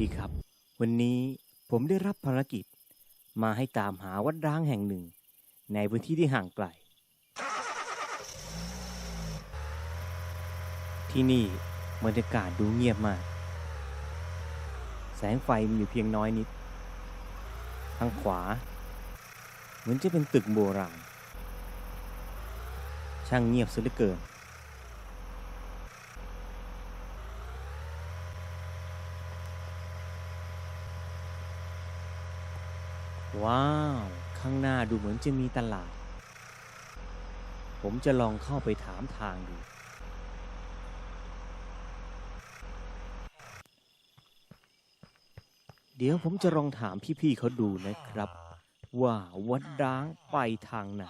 ดีครับ วันนี้ผมได้รับภารกิจ มาให้ตามหาวัดร้างแห่งหนึ่ง ในพื้นที่ที่ห่างไกล ที่นี่บรรยากาศดูเงียบมาก แสงไฟมีอยู่เพียงน้อยนิด ทางขวา เหมือนจะเป็นตึกโบราณ ช่างเงียบซะเหลือเกิน ว้าว ข้างหน้าดูเหมือนจะมีตลาด ผมจะลองเข้าไปถามทางดู เดี๋ยวผมจะลองถามพี่ๆเขาดูนะครับ ว่าวัดร้างไปทางไหน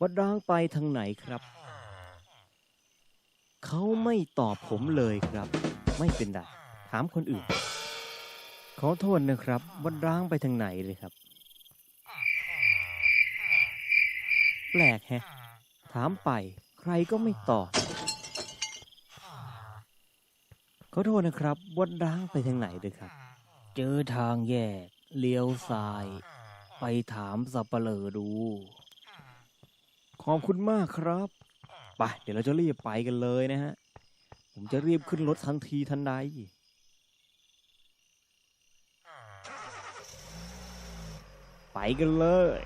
วัดร้างไปทางไหนครับ เขาไม่ตอบผมเลยครับ ไม่เป็นไร ถามคนอื่น ขอโทษนะครับ วัดร้างไปทางไหนเลยครับ แปลกแฮะ ถามไป ใครก็ไม่ตอบ ขอโทษนะครับ วัดร้างไปทางไหนเลยครับ เจอทางแยก เลี้ยวซ้าย ไปถามสับเปลอดู ขอบคุณมากครับ ไป เดี๋ยวเราจะรีบไปกันเลยนะฮะ ผมจะรีบขึ้นรถทันทีทันใด ไป กันเลย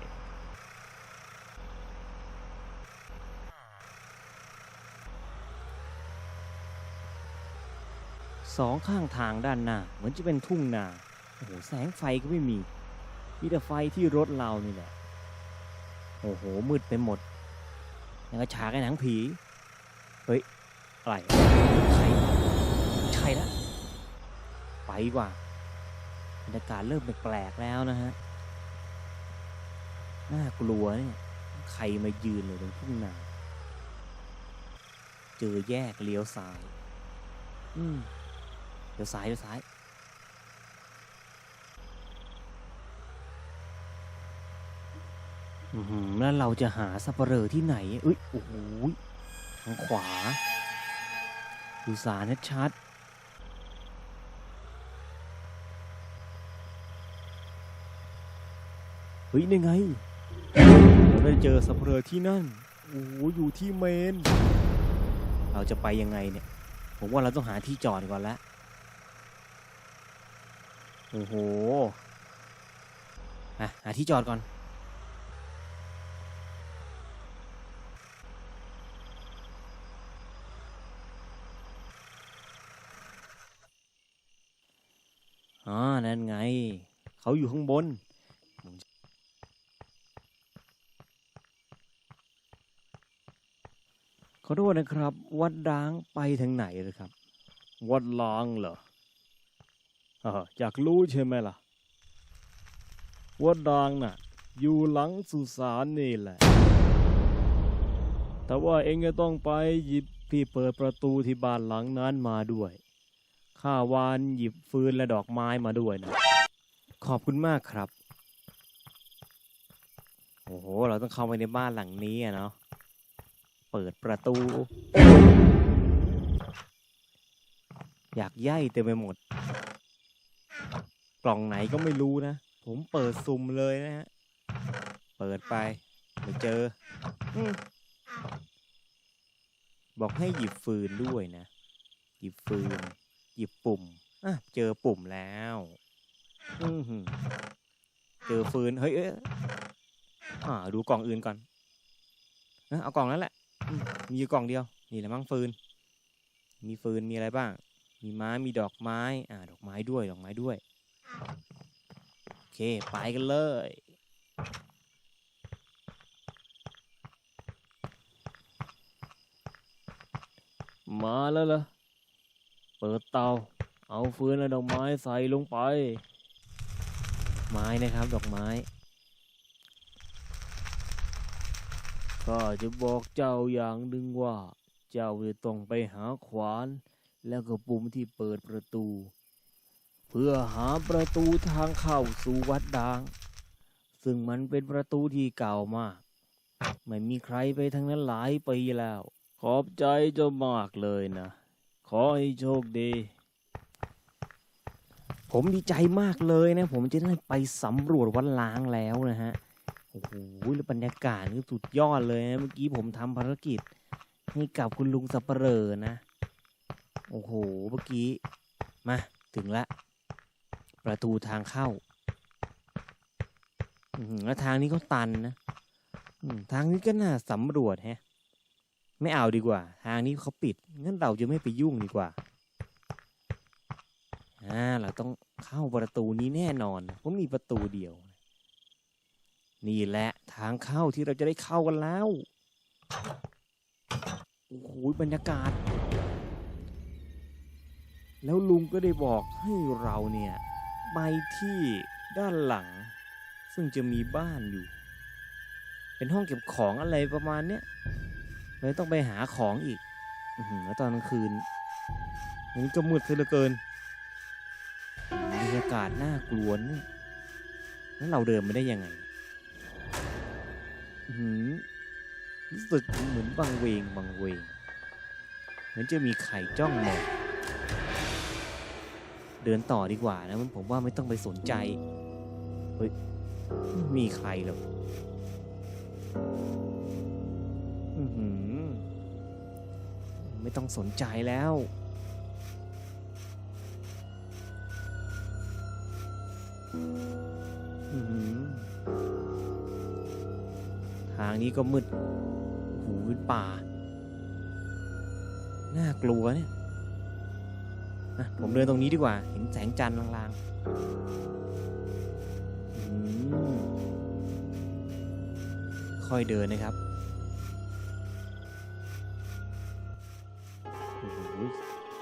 สองข้างทางด้านหน้าเหมือนจะเป็นทุ่งนาโอ้โหแสงไฟก็ไม่มีมีแต่ไฟที่รถเรานี่แหละโอ้โหมืดไปหมดยังกระฉากไอ้หนังผี เฮ้ย อะไรใครใช่แล้วไปกว่าบรรยากาศเริ่มแปลกๆแล้วนะฮะ น่ากลัวเนี่ยใครมายืนเลยตรงทุ่งนาเจอแยกเลี้ยวซ้าย อืมเลี้ยวซ้ายเลี้ยวซ้าย อือหือแล้วเราจะหาสับเปลอที่ไหนเอ้ยโอ้โหยทางขวาดูสารชัดเฮ้ยนี่ไง เราได้เจอสับเปลอที่นั่น โอ้โหอยู่ที่เมน เราจะไปยังไงเนี่ย ผมว่าเราต้องหาที่จอดก่อนล้วโอ้โหอะหาที่จอดก่อน อ๋อ นั่นไง เขาอยู่ข้างบน ขอโทษนะครับ วัดร้างไปทางไหนเลยครับ วัดล้างเหรออ่าอยากรู้ใช่ไหมล่ะ วัดร้างน่ะ อยู่หลังสุสานนี่แหละ แต่ว่าเองจะต้องไปหยิบที่เปิดประตูที่บ้านหลังนั้นมาด้วย ข้าวานหยิบฟืนและดอกไม้มาด้วยนะ ขอบคุณมากครับ โอ้โห เราต้องเข้าไปในบ้านหลังนี้อะเนาะ เปิดประตู อยากย่ายเต็มไปหมด กล่องไหนก็ไม่รู้นะ ผมเปิดซุ่มเลยนะฮะ เปิดไป ไม่เจออมบอกให้หยิบฟืนด้วยนะ หยิบฟืน หยิบปุ่มอะเจอปุ่มแล้วอือหือเจอฟืน เฮ้ยเอ้ยอ่าดูกล่องอื่นก่อน เอ้ยเอากล่องนั้นแหละอื มีอยู่กล่องเดียว นี่แหละมั้งฟืน มีฟืน มีอะไรบ้าง มีไม้ มีดอกไม้ อ่า ดอกไม้ด้วย ดอกไม้ด้วย โอเค ไปกันเลย มาแล้วเหรอ เปิดเตา เอาฟืนและดอกไม้ใส่ลงไป ไม้นะครับ ดอกไม้ ก็จะบอกเจ้าอย่างหนึ่งว่า เจ้าจะต้องไปหาขวาน แล้วก็ปุ่มที่เปิดประตู เพื่อหาประตูทางเข้าสู่วัดดางซึ่งมันเป็นประตูที่เก่ามาก ไม่มีใครไปทางนั้นหลายปีแล้ว ขอบใจเจ้ามากเลยนะ ขอให้โชคดี ผมดีใจมากเลยนะ ผมจะได้ไปสำรวจวัดล้างแล้วนะฮะ โอ้โหแล้วบรรยากาศนี่สุดยอดเลยนะเมื่อกี้ผมทำภารกิจให้กับคุณลุงสับเปลอนะ โอ้โห เมื่อกี้ มา ถึงละ ประตูทางเข้าแล้วทางนี้ก็ตันนะทางนี้ก็น่าสำรวจแฮะ ไม่เอาดีกว่า ทางนี้เขาปิด งั้นเราจะไม่ไปยุ่งดีกว่าอ่าเราต้องเข้าประตูนี้แน่นอนเพราะมีประตูเดียว นี่แหละทางเข้าที่เราจะได้เข้ากันแล้ว โอ้โหบรรยากาศ แล้วลุงก็ได้บอกให้เราเนี่ยไปที่ด้านหลัง ซึ่งจะมีบ้านอยู่ เป็นห้องเก็บของอะไรประมาณเนี้ยเลยต้องไปหาของอีกอแล้วตอนกลางคืนมันนี้ก็มืดเหลือเกินบรรยากาศน่ากลัวนี่แล้วเราเดินมาได้ยังไง รู้สึกเหมือนบังเวงบังเวง เหมือนจะมีไข่จ้องมองเดินต่อดีกว่านะมันผมว่าไม่ต้องไปสนใจ เฮ้ยไม่มีใครหรอกอื้อหือไม่ต้องสนใจแล้วอืางนี้ก็มืดโอ้โหเป็นป่า น่ากลัวเนี่ยนะผมเดินตรงนี้ดีกว่า เห็นแสงจันทร์ลางๆ ค่อยเดินนะครับ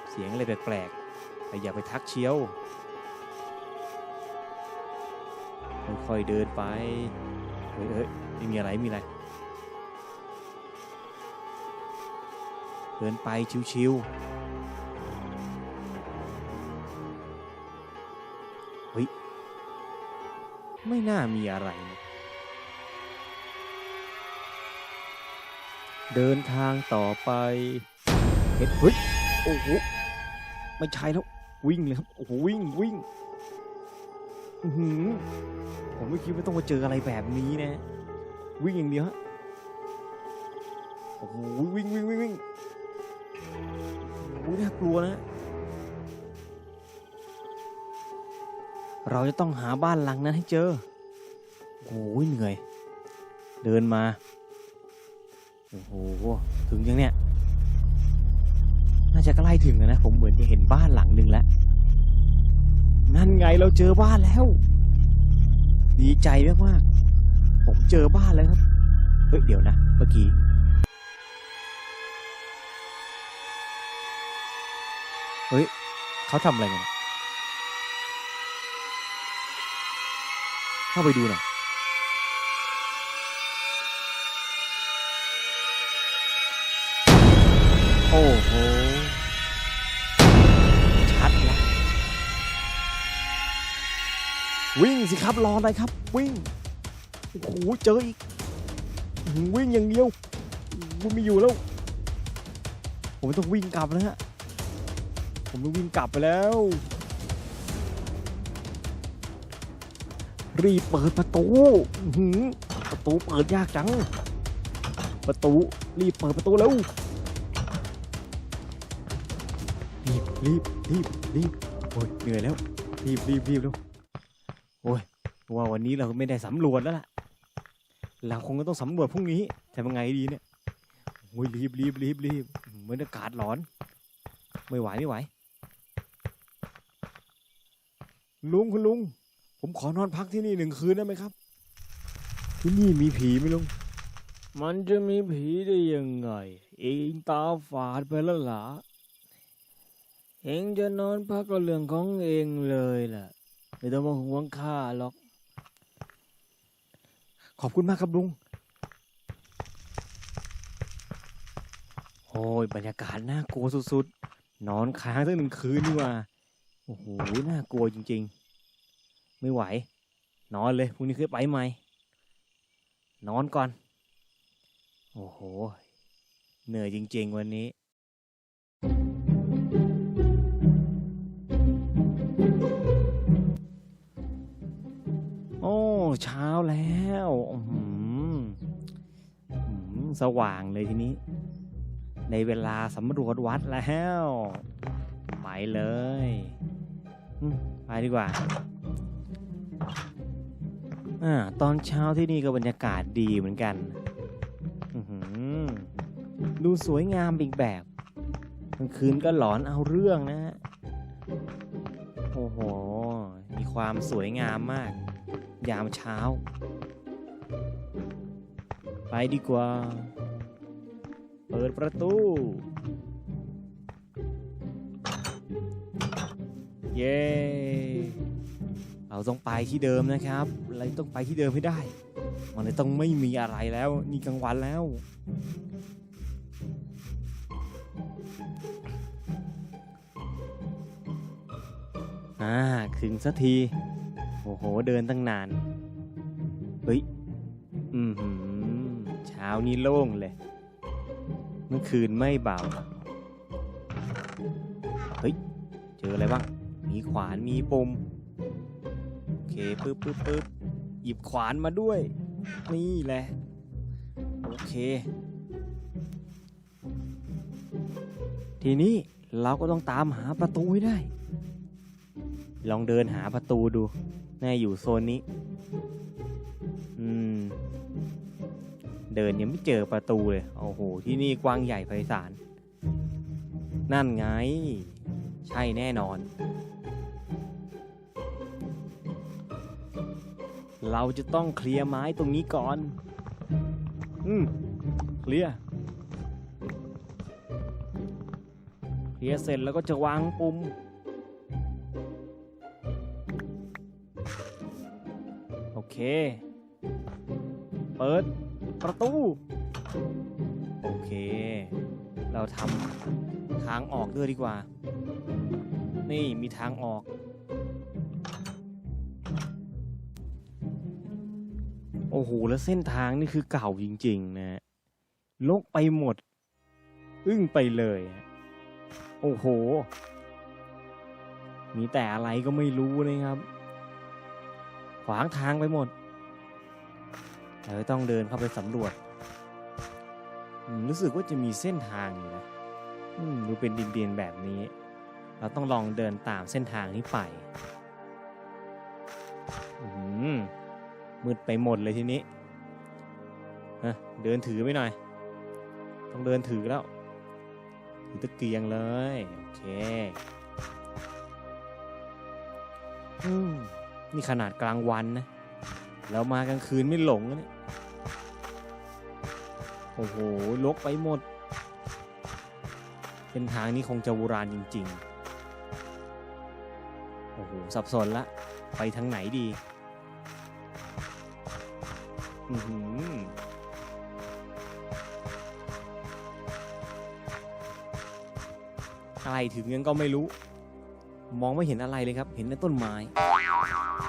เสียงอะไรแปลกๆ แต่อย่าไปทักเชียว ค่อยๆเดินไป เฮ้ยเฮ้ยไม่มีอะไร มีอะไร ดินไปชิวๆเฮ้ยไม่น่ามีอะไร เดินทางต่อไปเห็นเฮ้ยโอ้โหไม่ใช่แล้ววิ่งเลยครับโอ้โหวิ่งวิ่งอือหือผมไม่คิดว่าต้องมาเจออะไรแบบนี้นะ วิ่งอย่างเดียวฮะโอ้โหวิ่งวิ่งวิ่งวิ่ง น่ากลัวนะ เราจะต้องหาบ้านหลังนั้นให้เจอโอ้ยเหนื่อย เดินมา โอ้โห ถึงยังเนี่ย น่าจะใกล้ถึงแล้วนะ ผมเหมือนจะเห็นบ้านหลังหนึ่งแล้ว นั่นไงเราเจอบ้านแล้ว ดีใจมากๆผมเจอบ้านแล้วครับ เฮ้ย เดี๋ยวนะ เมื่อกี้ เฮ้ยเขาทำอะไรกันเข้าไปดูหน่อยโอ้โห ชัดแล้ววิ่งสิครับ รออะไรครับ วิ่ง โอ้โห เจออีก วิ่งอย่างเดียววิ่งไม่อยู่แล้ว ผมต้องวิ่งกลับแล้วฮะ ผมต้องวิ่งกลับไปแล้ว รีบเปิดประตูหืประตูเปิดยากจัง ประตูรีบเปิดประตูเร็วรีบรีบรีบรีบโอ้ยเหนื่อยแล้ว รีบรีบรีบเร็วโอ้ยว่าวันนี้เราไม่ได้สำรวจแล้วล่ะเราคงก็ต้องสำรวจพรุ่งนี้ทำยังไงดีเนี่ยโอ้ยรีบรีบรีบรีบเหมือนอากาศร้อน ไม่ไหวไม่ไหว ลุงคุณลุง ผมขอนอนพักที่นี่หนึ่งคืนได้ไหมครับ ที่นี่มีผีไหมลุง มันจะมีผีได้ยังไง เองตาฝาดไปแล้วล่ะเองจะนอนพักก็เรื่องของเองเลยล่ะไม่ต้องมาห่วงข้าหรอก ขอบคุณมากครับลุงโอ้ยบรรยากาศน่ากลัวสุดๆ นอนค้างตั้งหนึ่งคืนนี่หว่า โอ้โห น่ากลัวจริง ๆ ไม่ไหว นอนเลยพรุ่งนี้คือไปใหม่ นอนก่อน โอ้โห เหนื่อยจริง ๆ วันนี้โอ้เช้าแล้วสว่างเลยทีนี้ ในเวลาสำรวจวัดแล้ว ไปเลย ไปดีกว่าอ่าตอนเช้าที่นี่ก็บรรยากาศดีเหมือนกันดูสวยงามอีกแบบกลางคืนก็หลอนเอาเรื่องนะฮะโอ้โห มีความสวยงามมาก ยามเช้า ไปดีกว่า เปิดประตู เย้เราต้องไปที่เดิมนะครับเราต้องไปที่เดิมให้ได้ มันเลยต้องไม่มีอะไรแล้ว นี่กลางวันแล้วอ่าถึงสักทีโอ้โห เดินตั้งนาน เฮ้ย อืมหืมเช้านี้โล่งเลย เมื่อคืนไม่เบา เฮ้ย เจออะไรบ้าง มีขวานมีปมโอเคปึ๊บปึ๊บปึ๊บหยิบขวานมาด้วย นี่แหละ โอเค ทีนี้เราก็ต้องตามหาประตูให้ได้ ลองเดินหาประตูดูน่าอยู่โซนนี้ อืม เดินยังไม่เจอประตูเลย โอ้โห ที่นี่กว้างใหญ่ไพศาล นั่นไง ใช่แน่นอน เราจะต้องเคลียร์ไม้ตรงนี้ก่อน อืมเคลียร์ เคลียร์เสร็จแล้วก็จะวางปุ่ม โอเค เปิดประตู โอเค เราทำทางออกด้วยดีกว่า นี่มีทางออก โอ้โห แล้วเส้นทางนี่คือเก่าจริง ๆ นะลกไปหมด อึ้งไปเลยอะโอ้โห มีแต่อะไรก็ไม่รู้นะครับ ขวางทางไปหมดเราต้องเดินเข้าไปสำรวจ รู้สึกว่าจะมีเส้นทางอยู่นะอืมดูเป็นดินเดียนแบบนี้ เราต้องลองเดินตามเส้นทางนี้ไป อืม มืดไปหมดเลยทีนี้ฮะเดินถือไปหน่อย ต้องเดินถือแล้ว ถือตะเกียงเลย โอเคนี่ขนาดกลางวันนะ แล้วมากลางคืนไม่หลงนะเนี่ยโอ้โห ลกไปหมด เป็นทางนี้คงจะโบราณจริง ๆ โอ้โห สับสนละ ไปทางไหนดี อือหืออะไรถึงยังก็ไม่รู้ มองไม่เห็นอะไรเลยครับ เห็นแต่ต้นไม้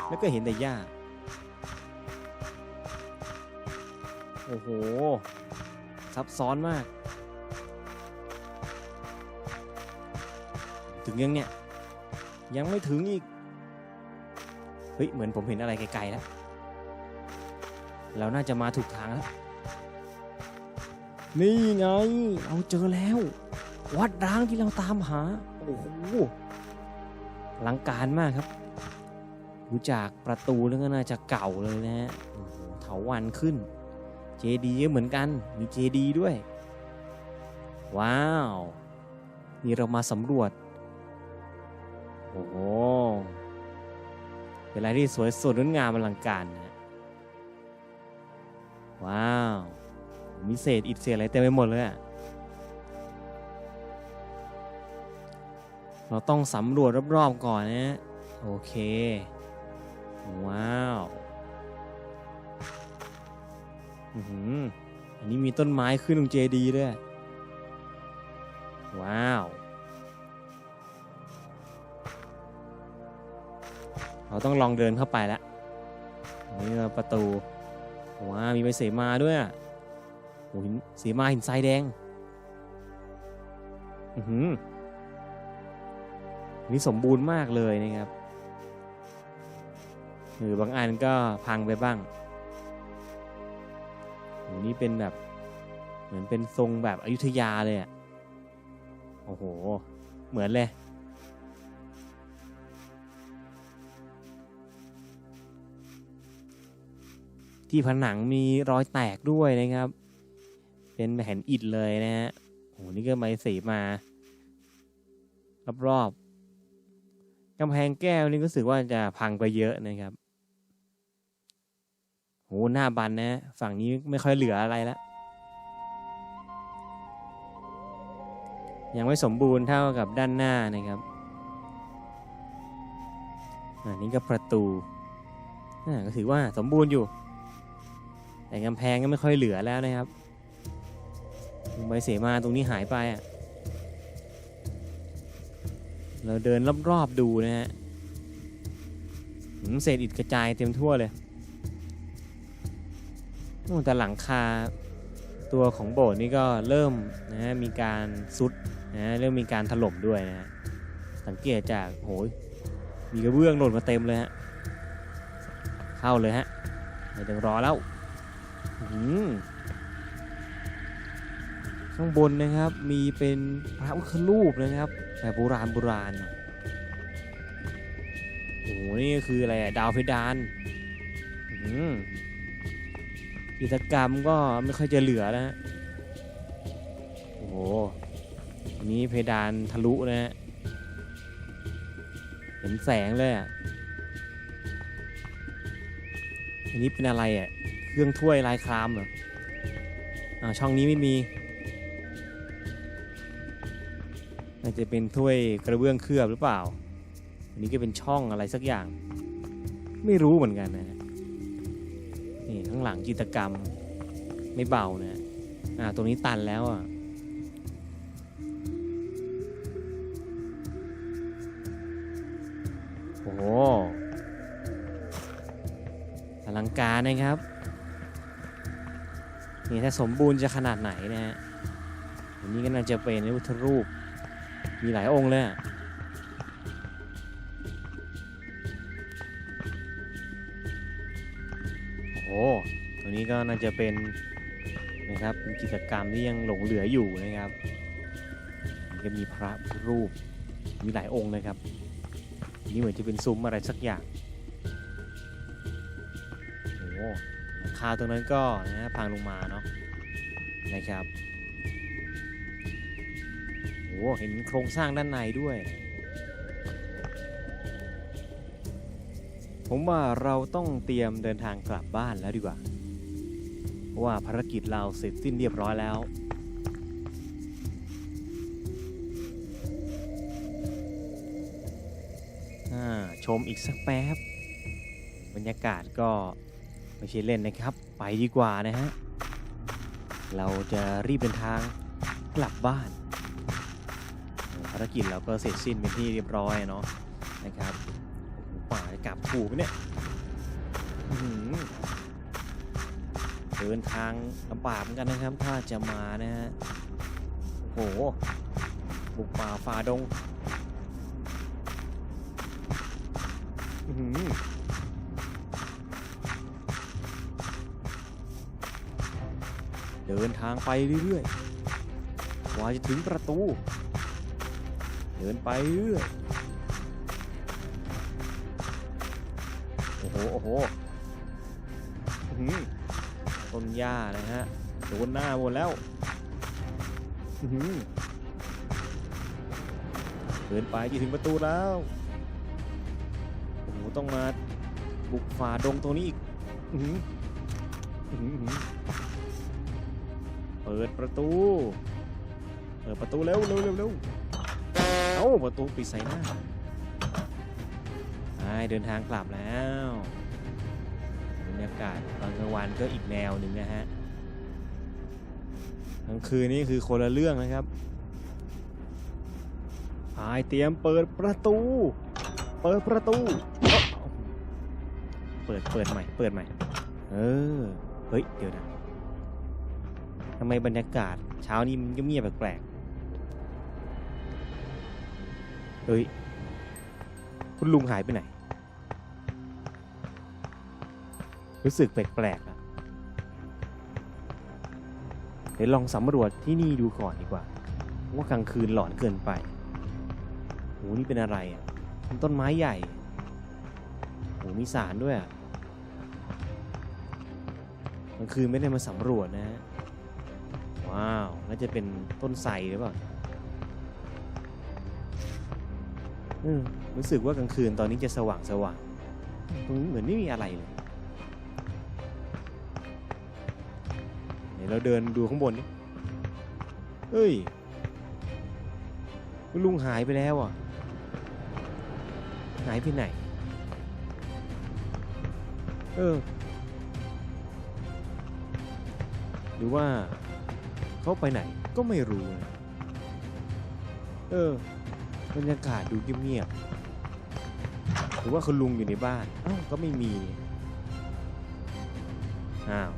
แล้วก็เห็นแต่หญ้า โอ้โห ซับซ้อนมาก ถึงยังเนี่ย ยังไม่ถึงอีก เฮ้ย เหมือนผมเห็นอะไรไกลๆแล้ว เราน่าจะมาถูกทางแล้ว นี่ไง เราเจอแล้ว วัดร้างที่เราตามหา โอ้โหอลังการมากครับดูจากประตูแล้วก็น่าจะเก่าเลยนะฮะโอ้โหเถาวันขึ้น เจดีเหมือนกัน มีเจดีด้วย ว้าว นี่เรามาสำรวจ โอ้โหเป็นอะไรที่สวยสดงดงามอลังการนะ ว้าว มีเศษอิฐเศษอะไรเต็มไปหมดเลยอะเราต้องสำรวจรอบๆก่อนนะโอเค ว้าวอืออันนี้มีต้นไม้ขึ้นตรงเจดีด้วย ว้าว เราต้องลองเดินเข้าไปแล้วนี่เราประตู ว้ามีใบเสมาด้วยโอ้หินเสมาหินทรายแดง อือหือนี่สมบูรณ์มากเลยนะครับ หรือบางอันก็พังไปบ้างนี่เป็นแบบ เหมือนเป็นทรงแบบอยุธยาเลยอะ โอ้โห เหมือนเลย ที่ผนังมีรอยแตกด้วยนะครับ เป็นแผ่นอิฐเลยนะฮะโอ้โหนี่ก็ไม้สีมารอบๆกำแพงแก้วนี่ก็รู้สึกว่าจะพังไปเยอะนะครับโหหน้าบันนะฝั่งนี้ไม่ค่อยเหลืออะไรล้วยังไม่สมบูรณ์เท่ากับด้านหน้านะครับอันนี้ก็ประตูอ่าก็ถือว่าสมบูรณ์อยู่ แต่กำแพงก็ไม่ค่อยเหลือแล้วนะครับใบเสมาตรงนี้หายไปอะเราเดินรอบๆดูนะฮะหืมเศษอิฐกระจายเต็มทั่วเลยแต่หลังคาตัวของโบสถ์นี่ก็เริ่มนะฮะมีการซุดนะฮะเริ่มมีการถล่มด้วยนะฮะสังเกตจากโหยมีกระเบื้องหล่นมาเต็มเลยฮะเข้าเลยฮะไม่ต้องรอแล้ว ข้างบนนะครับมีเป็นพระพุทธรูปนะครับแบบโบราณโบราณโอ้โหนี่คืออะไรอะดาวเพดานอืมกิจกรรมก็ไม่ค่อยจะเหลือแล้วฮะโอ้โหนนี้เพดานทะลุนะฮะเห็นแสงเลยอะอันนี้เป็นอะไรอะ เครื่องถ้วยลายครามเหรออ่าช่องนี้ไม่มีน่าจะเป็นถ้วยกระเบื้องเคลือบหรือเปล่า อันนี้ก็เป็นช่องอะไรสักอย่าง ไม่รู้เหมือนกันนะฮะนี่ข้างหลังจิตรกรรมไม่เบานะฮะอ่าตรงนี้ตันแล้วอะโอ้โหอลังการนะครับ นี่ถ้าสมบูรณ์จะขนาดไหนนะฮะอันนี้ก็น่าจะเป็นพระพุทธรูป มีหลายองค์เลยโอ้ตัวนี้ก็น่าจะเป็นนะครับกิจกรรมที่ยังหลงเหลืออยู่นะครับก็มีพระรูปมีหลายองค์เลยครับ นี่เหมือนจะเป็นซุ้มอะไรสักอย่างโอ้ คาตรงนั้นก็นะฮะพังลงมาเนาะนะครับโอ้โหเห็นโครงสร้างด้านในด้วย ผมว่าเราต้องเตรียมเดินทางกลับบ้านแล้วดีกว่าเพราะว่าภารกิจเราเสร็จสิ้นเรียบร้อยแล้วอ่าชมอีกสักแป๊บ บรรยากาศก็ ไม่ใช่เล่นนะครับ ไปดีกว่านะฮะ เราจะรีบเดินทางกลับบ้านภารกิจเราก็เสร็จสิ้นเป็นที่เรียบร้อยเนาะนะครับป่ากลับถูกเนี่ยเดินทางลำบากเหมือนกันนะครับ ถ้าจะมานะฮะโอ้โหบุกป่าฝ่าดง อื้ เดินทางไปเรื่อยๆกว่าจะถึงประตู เดินไปเรื่อย โอ้โห โอ้โหต้นหญ้านะฮะ โดนหน้าหมดแล้วเดินไปจะถึงประตูแล้ว โอ้โห ต้องมาบุกฝ่าดงตรงนี้อีก เปิดประตู เปิดประตูเร็วเร็วเร็วเร็วเอ้าประตูปิดใส่หน้าไปเดินทางกลับแล้วบรรยากาศตอนกลางวันก็อีกแนวหนึ่งนะฮะกลางคืนนี่คือคนละเรื่องนะครับพายเตรียมเปิดประตู เปิดประตูเอ้าเปิด เปิดใหม่ เปิดใหม่ เออ เฮ้ย เดี๋ยวนะ ทำไมบรรยากาศ เช้านี้มันเงียบแปลกๆเฮ้ย คุณลุงหายไปไหน รู้สึกแปลกๆนะเดี๋ยวลองสำรวจที่นี่ดูก่อนดีกว่า ว่ากลางคืนหลอนเกินไปโหนี่เป็นอะไรอะเป็นต้นไม้ใหญ่โหมีสารด้วยอะกลางคืนไม่ได้มาสำรวจนะฮะ ว้าว น่าจะเป็นต้นไทรหรือเปล่าอืมรู้สึกว่ากลางคืนตอนนี้จะสว่างสว่างตรงนี้เหมือนไม่มีอะไรเลยเดี๋ยวเราเดินดูข้างบนนี่เฮ้ย ลุงหายไปแล้วอะ หายไปไหน เออ หรือว่า เขาไปไหนก็ไม่รู้นะเออบรรยากาศดูเงียบๆหรือว่าคุณลุงอยู่ในบ้านเอ้าก็ไม่มีอ้าว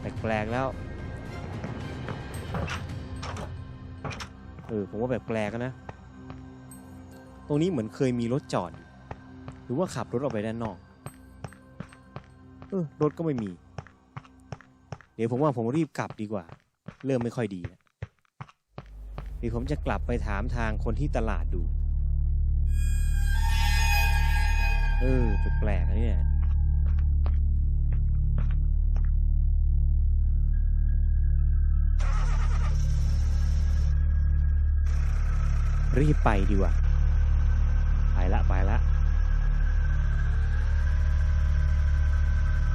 แปลกๆแล้วเออผมว่าแบบแปลกๆนะ ตรงนี้เหมือนเคยมีรถจอด หรือว่าขับรถออกไปด้านนอก เออรถก็ไม่มี เดี๋ยวผมว่าผมรีบกลับดีกว่า เริ่มไม่ค่อยดีแล้วเดี๋ยวผมจะกลับไปถามทางคนที่ตลาดดู เออแปลกๆนะเนี่ยรีบไปดีกว่า ไปละไปละ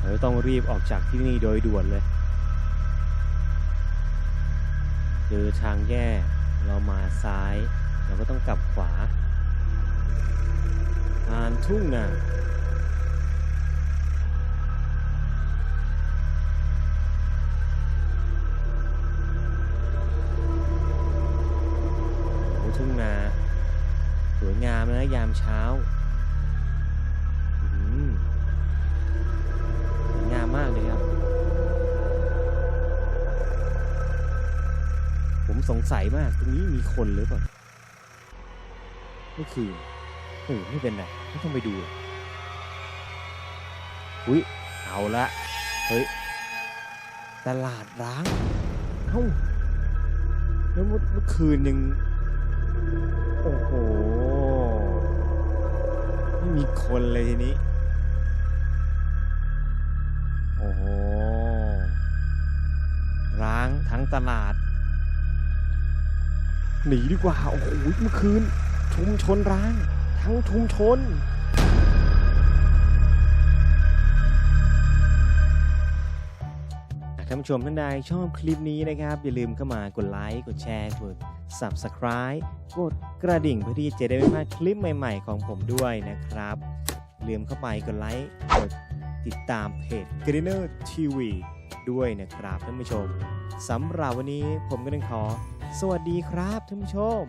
เราต้องรีบออกจากที่นี่โดยด่วนเลย เจอทางแยกเรามาซ้าย เราก็ต้องกลับขวาผ่านทุ่งนาโอ้ทุ่งนาสวยงามนะยามเช้าหือสวยงามมากเลยครับ สงสัยมาก ตรงนี้มีคนหรือเปล่าเมื่อคืนเออไม่เป็นไรไม่ต้องไปดูอุ้ยเอาละ เฮ้ย ตลาดร้าง เอ้า แล้วเมื่อเมื่อคืนยังโอ้โห ไม่มีคนเลยทีนี้ โอ้โห ร้างทั้งตลาด หนีดีกว่า โอ้โหเมื่อคืน ชุมชนร้าง ทั้งชุมชน ท่านผู้ชมท่านใดชอบคลิปนี้นะครับ อย่าลืมเข้ามากดไลค์ กดแชร์ กด Subscribe กดกระดิ่งเพื่อที่จะได้ไม่พลาดคลิปใหม่ ๆ ของผมด้วยนะครับ ลืมเข้าไปกดไลค์ กดติดตามเพจ Greener TV ด้วยนะครับท่านผู้ชมสำหรับวันนี้ผมก็ต้องขอ สวัสดีครับท่านผู้ชม